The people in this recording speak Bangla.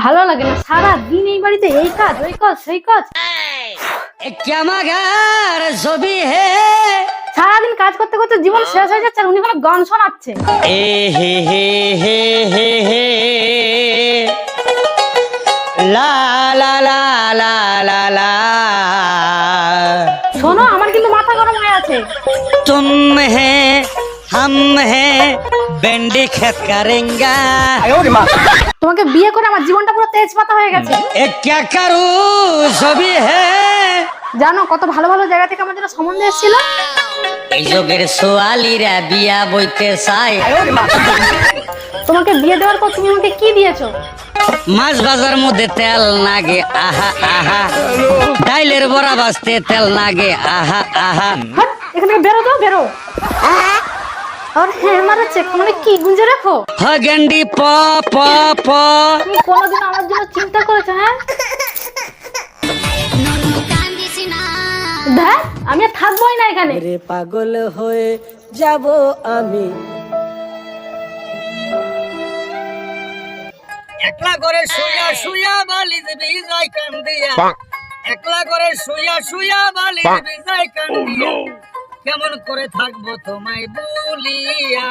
ভালো লাগে না। সারা দিন এই বাড়িতে এই কাজ ওই কাজ সেই কাজ। সারাদিন কাজ করতে করতে জীবন শেষ হয়ে যাচ্ছে আর উনি কোনো গান শোনাচ্ছে। শোনো আমার কিন্তু মাথা গরম হয়ে আছে। তুম হে হাম হে বেন্ডি খেত কারেঙ্গা তোমাকে বিয়ে করে আমার জীবনটা পুরো তেজপাতা হয়ে গেছে। এ কারু সবই হে জানো কত ভালো ভালো জায়গা থেকে আমার জন্য সম্বন্ধ এসেছিল? এই যোগের সোয়ালিরা বিয়া বইতে চায়। তোমাকে বিয়ে দেওয়ার পর তুমি আমাকে কি দিয়েছ? মাছ বাজার মধ্যে তেল লাগে আহা আহা। ডাইলের বড়া বাজতে তেল লাগে আহা আহা। এখানে বেরো তো বেরো। আর হ্যাঁ মারাচ্ছে মানে কি গুঞ্জে রাখো হগেন্ডি প প প। তুমি কোনোদিন আমার জন্য চিন্তা করেছ হ্যাঁ? দেখ আমি আর থাকবোই না এখানে। রে পাগল হয়ে যাব আমি। একলা করে শুয়া শুয়া বালি দিবি যাই কান্দিয়া একলা করে শুয়া শুয়া বালি দিবি যাই কান্দিয়া। কেমন করে থাকব তোমায় বলিয়া